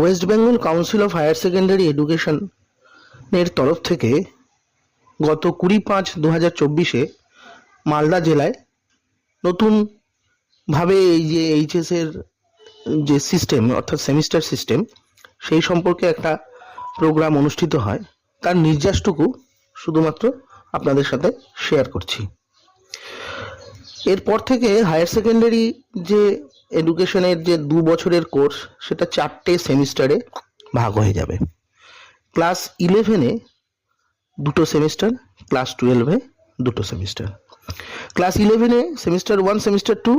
West Bengal council of higher secondary এডুকেশনের তরফ থেকে গত কুড়ি পাঁচ দু হাজার চব্বিশে মালদা জেলায় নতুনভাবে এই যে এইচএসের যে সিস্টেম, অর্থাৎ সেমিস্টার সিস্টেম, সেই সম্পর্কে একটা প্রোগ্রাম অনুষ্ঠিত হয়। তার নির্যাসটুকু শুধুমাত্র আপনাদের সাথে শেয়ার করছি। এরপর থেকে হায়ার সেকেন্ডারি যে এডুকেশনের যে দু বছরের কোর্স সেটা চারটে সেমিস্টারে ভাগ হয়ে যাবে। ক্লাস ইলেভেনে দুটো সেমিস্টার ক্লাস টুয়েলভে দুটো সেমিস্টার ক্লাস ইলেভেনে সেমিস্টার ওয়ান সেমিস্টার টু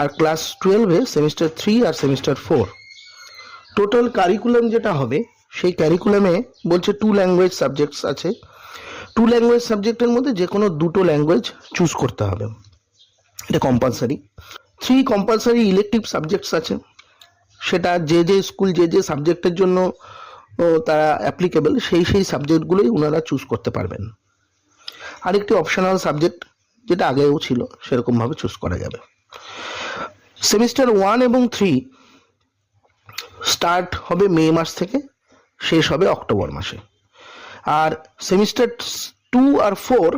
আর ক্লাস টুয়েলভে সেমিস্টার থ্রি আর সেমিস্টার ফোর টোটাল কারিকুলাম যেটা হবে, সেই ক্যারিকুলামে বলছে টু ল্যাঙ্গুয়েজ সাবজেক্টস আছে। টু ল্যাঙ্গুয়েজ সাবজেক্টের মধ্যে যে কোনো দুটো ল্যাঙ্গুয়েজ চুজ করতে হবে। এটা compulsory three compulsory elective subjects আছে। সেটা যে যে স্কুল যে যে সাবজেক্টের জন্য তারা অ্যাপ্লিকেবল সেই সেই সাবজেক্টগুলোই ওনারা চুজ করতে পারবেন। আরেকটি অপশনাল সাবজেক্ট যেটা আগেও ছিল সেরকমভাবে চুজ করা যাবে। সেমিস্টার ওয়ান এবং থ্রি স্টার্ট হবে মে মাস থেকে, শেষ হবে অক্টোবর মাসে। আর সেমিস্টার টু আর ফোর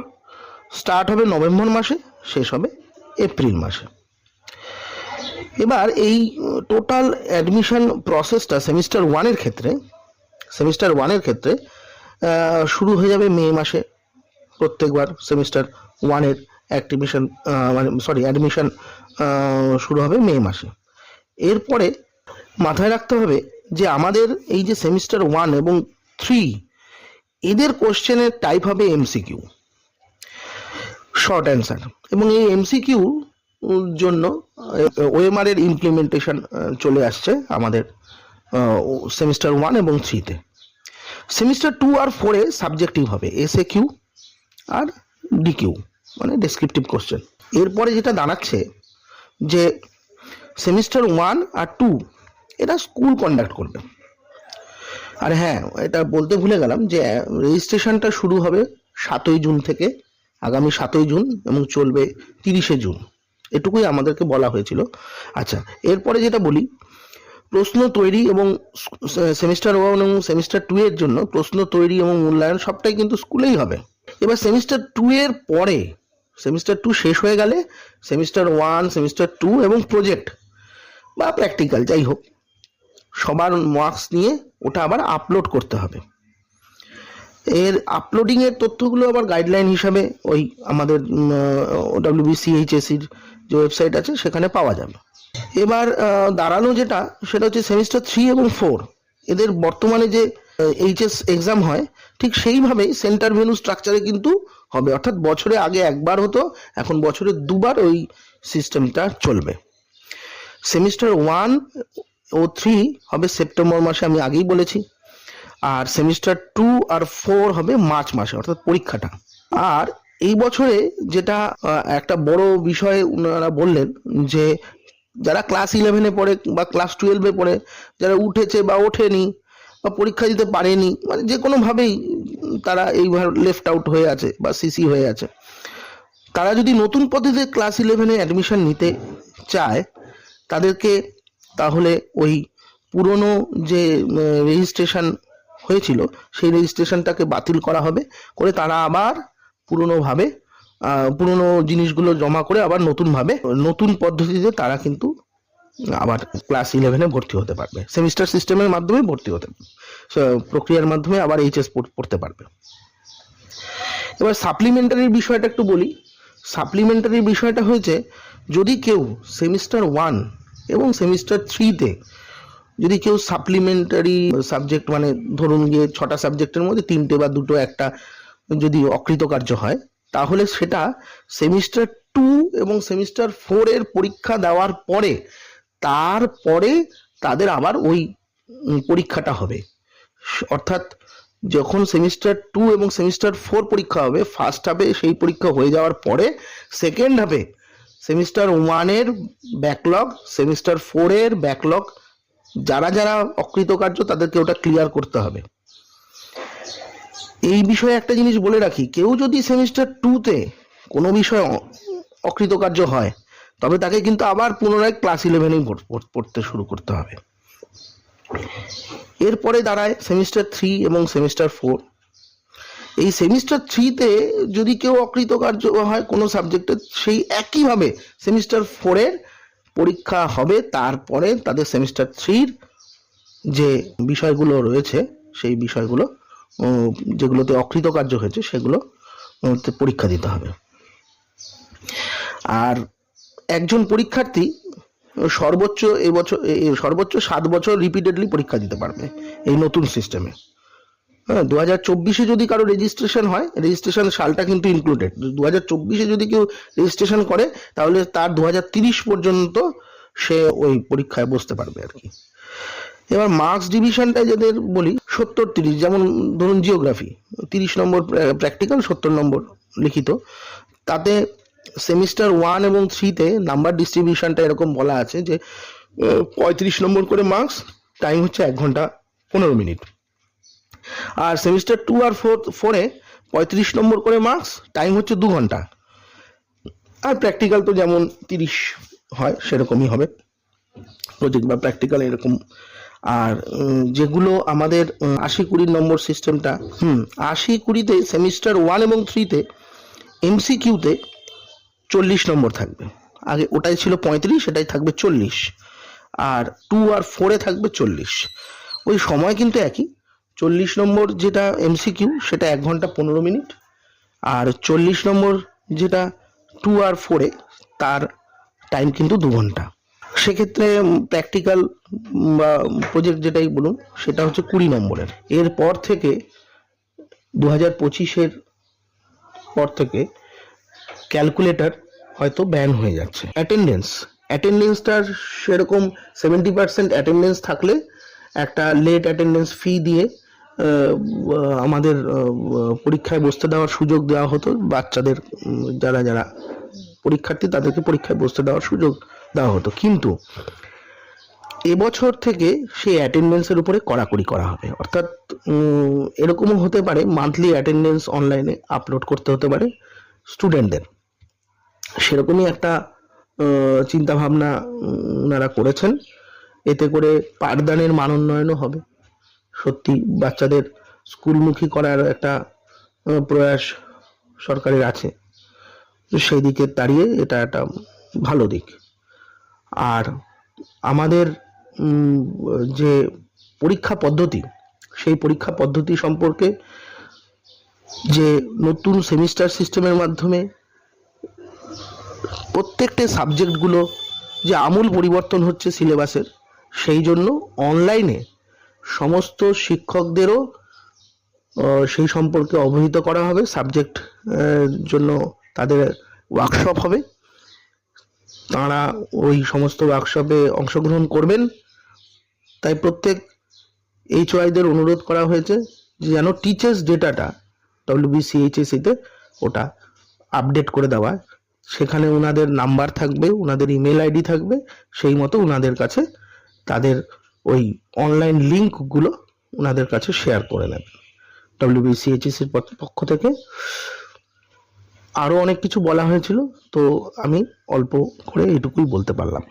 স্টার্ট হবে নভেম্বর মাসে, শেষ হবে এপ্রিল মাসে। এবার এই টোটাল অ্যাডমিশন প্রসেসটা সেমিস্টার ওয়ানের ক্ষেত্রে সেমিস্টার ওয়ানের ক্ষেত্রে শুরু হয়ে যাবে মে মাসে, প্রত্যেকবার সেমিস্টার ওয়ানের অ্যাক্টিভিশন মানে সরি অ্যাডমিশন শুরু হবে মে মাসে। এরপরে মাথায় রাখতে হবে যে আমাদের এই যে সেমিস্টার ওয়ান এবং থ্রি এদের কোশ্চেনের টাইপ হবে এমসিকিউ শর্ট অ্যান্সার এবং এই এমসিকিউ জন্য ওএমআর এর ইমপ্লিমেন্টেশন চলে আসছে আমাদের সেমিস্টার ওয়ান এবং থ্রিতে সেমিস্টার টু আর ফোরে সাবজেক্টিভ হবে এসএ কিউ আর ডিকিউ মানে ডেসক্রিপটিভ কোশ্চেন এরপরে যেটা দাঁড়াচ্ছে, যে সেমিস্টার ওয়ান আর টু এটা স্কুল কন্ডাক্ট করবে। আর হ্যাঁ এটা বলতে ভুলে গেলাম যে রেজিস্ট্রেশনটা শুরু হবে সাতই জুন থেকে, আগামী সাতই জুন এবং চলবে তিরিশে জুন। এটুকুই আমাদেরকে বলা হয়েছিল। আচ্ছা এরপরে যেটা বলি, প্রশ্ন তৈরি এবং সেমিস্টার ওয়ান এবং সেমিস্টার টু এর জন্য প্রশ্ন তৈরি এবং মূল্যায়ন সবটাই কিন্তু স্কুলেই হবে। এবার সেমিস্টার টু এর পরে সেমিস্টার টু শেষ হয়ে গেলে সেমিস্টার ওয়ান সেমিস্টার টু এবং প্রজেক্ট বা প্র্যাকটিক্যাল যাই হোক, সবার মার্কস নিয়ে ওটা আবার আপলোড করতে হবে। এর আপলোডিং এর তথ্যগুলো আবার গাইডলাইন হিসাবে ওই আমাদের ডাব্লিউবিসিএইচএসির যে ওয়েবসাইট আছে, সেখানে পাওয়া যাবে। এবার দাঁড়ানো যেটা, সেটা হচ্ছে সেমিস্টার থ্রি এবং ফোর এদের বর্তমানে যে এইচএস এক্সাম হয়, ঠিক সেইভাবেই সেন্টার ভেনু স্ট্রাকচারে কিন্তু হবে। অর্থাৎ বছরে আগে একবার হতো, এখন বছরে দুবার ওই সিস্টেমটা চলবে। সেমিস্টার ওয়ান ও থ্রি হবে সেপ্টেম্বর মাসে, আমি আগেই বলেছি। আর সেমিস্টার টু আর ফোর হবে মার্চ মাসে, অর্থাৎ পরীক্ষাটা। আর এই বছরে যেটা একটা বড় বিষয় ওনারা বললেন যে, যারা ক্লাস ইলেভেনে পড়ে বা ক্লাস টুয়েলভে পড়ে, যারা উঠেছে বা ওঠেনি বা পরীক্ষা দিতে পারেনি মানে যে কোনোভাবেই তারা এইভাবে লেফট আউট হয়ে আছে বা সিসি হয়ে আছে। তারা যদি নতুন পদ্ধতিতে ক্লাস ইলেভেনে অ্যাডমিশন নিতে চায়, তাদেরকে তাহলে ওই পুরনো যে রেজিস্ট্রেশন হয়েছিল, সেই রেজিস্ট্রেশনটাকে বাতিল করা হবে করে তারা আবার পুরনোভাবে পুরনো জিনিসগুলো জমা করে আবার নতুনভাবে, নতুন পদ্ধতিতে তারা কিন্তু আবার ক্লাস ইলেভেনে ভর্তি হতে পারবে। সেমিস্টার সিস্টেমের মাধ্যমে ভর্তি হতে প্রক্রিয়ার মাধ্যমে আবার এইচএস পড়তে পারবে। এবার সাপ্লিমেন্টারির বিষয়টা একটু বলি। সাপ্লিমেন্টারির বিষয়টা হয়েছে, যদি কেউ সেমিস্টার ওয়ান এবং সেমিস্টার থ্রিতে যদি কেউ সাপ্লিমেন্টারি সাবজেক্ট মানে ধরুন গিয়ে ছটা সাবজেক্টের মধ্যে তিনটে বা দুটো একটা যদি অকৃতকার্য হয়, তাহলে সেটা সেমিস্টার টু এবং সেমিস্টার ফোর এর পরীক্ষা দেওয়ার পরে, তারপরে তাদের আবার ওই পরীক্ষাটা হবে। অর্থাৎ যখন সেমিস্টার টু এবং সেমিস্টার ফোর পরীক্ষা হবে ফার্স্ট হাফে সেই পরীক্ষা হয়ে যাওয়ার পরে সেকেন্ড হাফে সেমিস্টার ওয়ানের ব্যাকলগ সেমিস্টার ফোরের ব্যাকলগ যারা যারা অকৃতকার্য, তাদেরকে ওটা ক্লিয়ার করতে হবে। এই বিষয়ে একটা জিনিস বলে রাখি, কেউ যদি সেমিস্টার টুতে কোনো বিষয় অকৃতকার্য হয়, তবে তাকে কিন্তু আবার পুনরায় ক্লাস ইলেভেনেই পড়তে শুরু করতে হবে। এরপরে দাঁড়ায় সেমিস্টার থ্রি এবং সেমিস্টার ফোর এই সেমিস্টার থ্রিতে যদি কেউ অকৃতকার্য হয় কোনো সাবজেক্টে সেই একইভাবে সেমিস্টার ফোরের পরীক্ষা হবে তারপরে তাদের সেমিস্টার থ্রির যে বিষয়গুলো রয়েছে, সেই বিষয়গুলো যেগুলোতে অকৃতকার্য হয়েছে, সেগুলো পরীক্ষা দিতে হবে। আর একজন পরীক্ষার্থী সর্বোচ্চ এবছর সর্বোচ্চ সাত বছর রিপিটেডলি পরীক্ষা দিতে পারবে এই নতুন সিস্টেমে হ্যাঁ চব্বিশে যদি কারও রেজিস্ট্রেশন হয় রেজিস্ট্রেশন সালটা কিন্তু ইনক্লুডেড দু হাজার চব্বিশে যদি কেউ রেজিস্ট্রেশন করে, তাহলে তার দু হাজার তিরিশ পর্যন্ত সে ওই পরীক্ষায় বসতে পারবে আর কি। এবার মার্কস ডিভিশনটা যাদের বলি, সত্তর তিরিশ, যেমন ধরুন জিওগ্রাফি তিরিশ নম্বর প্র্যাকটিক্যাল সত্তর নম্বর লিখিত। তাতে সেমিস্টার ওয়ান এবং থ্রিতে নাম্বার ডিস্ট্রিবিউশনটা এরকম বলা আছে যে পঁয়ত্রিশ নম্বর করে মার্কস টাইম হচ্ছে এক ঘণ্টা পনেরো মিনিট। আর সেমিস্টার টু আর ফোর ফোরে পঁয়ত্রিশ নম্বর করে মার্কস টাইম হচ্ছে দু ঘণ্টা। আর প্র্যাকটিক্যাল তো যেমন তিরিশ হয়, সেরকমই হবে। প্রজেক্ট বা প্র্যাকটিক্যাল এরকম। আর যেগুলো আমাদের আশি কুড়ি নম্বর সিস্টেমটা হুম, আশি কুড়িতে সেমিস্টার ওয়ান এবং থ্রিতে এমসিকিউতে চল্লিশ নম্বর থাকবে। আগে ওটাই ছিল পঁয়ত্রিশ এটাই থাকবে চল্লিশ। আর টু আর ফোরে থাকবে চল্লিশ। ওই সময় কিন্তু একই। চল্লিশ নম্বর যেটা এমসিকিউ সেটা এক ঘণ্টা পনেরো মিনিট। আর চল্লিশ নম্বর যেটা টু আর ফোরে তার টাইম কিন্তু দু ঘণ্টা। সেক্ষেত্রে প্র্যাকটিক্যাল বা প্রজেক্ট যেটাই বলুন, সেটা হচ্ছে কুড়ি নম্বরের। এরপর থেকে দু হাজার পঁচিশের পর থেকে ক্যালকুলেটর হয়তো ব্যান হয়ে যাচ্ছে। অ্যাটেন্ডেন্স অ্যাটেন্ডেন্সটার সেরকম সেভেন্টি পার্সেন্ট অ্যাটেন্ডেন্স থাকলে একটা লেট অ্যাটেন্ডেন্স ফি দিয়ে আমাদের পরীক্ষায় বসতে দেওয়ার সুযোগ দেওয়া হতো, বাচ্চাদের যারা যারা পরীক্ষার্থী তাদেরকে পরীক্ষায় বসতে দেওয়ার সুযোগ দেওয়া হতো। কিন্তু এবছর থেকে সেই অ্যাটেন্ডেন্সের উপরে কড়াকড়ি করা হবে। অর্থাৎ এরকমও হতে পারে মান্থলি অ্যাটেন্ডেন্স অনলাইনে আপলোড করতে হতে পারে স্টুডেন্টদের সেরকমই একটা চিন্তা ভাবনা ওনারা করেছেন। এতে করে পাঠদানের মান উন্নয়নও হবে। সত্যি বাচ্চাদের স্কুলমুখী করার একটা প্রয়াস সরকারের আছে। সেই দিকে দাঁড়িয়ে এটা একটা ভালো দিক। আর আমাদের যে পরীক্ষা পদ্ধতি, সেই পরীক্ষা পদ্ধতি সম্পর্কে যে নতুন সেমিস্টার সিস্টেমের মাধ্যমে প্রত্যেকটা সাবজেক্টগুলো যে আমূল পরিবর্তন হচ্ছে সিলেবাসের, সেই জন্য অনলাইনে সমস্ত শিক্ষকদেরও সেই সম্পর্কে অবহিত করা হবে সাবজেক্ট জন্য তাদের ওয়ার্কশপ হবে। তারা ওই সমস্ত ওয়ার্কশপে অংশগ্রহণ করবেন। তাই প্রত্যেক এইচ ওয়াইদের অনুরোধ করা হয়েছে যে যেন টিচার্স ডেটাটা ডব্লিউবিসিএইচএসিতে ওটা আপডেট করে দেওয়া। সেখানে ওনাদের নাম্বার থাকবে, ওনাদের ইমেল আইডি থাকবে, সেই মতো ওনাদের কাছে তাদের ওই অনলাইন লিঙ্কগুলো ওনাদের কাছে শেয়ার করে নেবেন ডব্লিউবিসিএইচএসির পক্ষ থেকে। আরও অনেক কিছু বলা হয়েছিল, তো আমি অল্প করে এটুকুই বলতে পারলাম।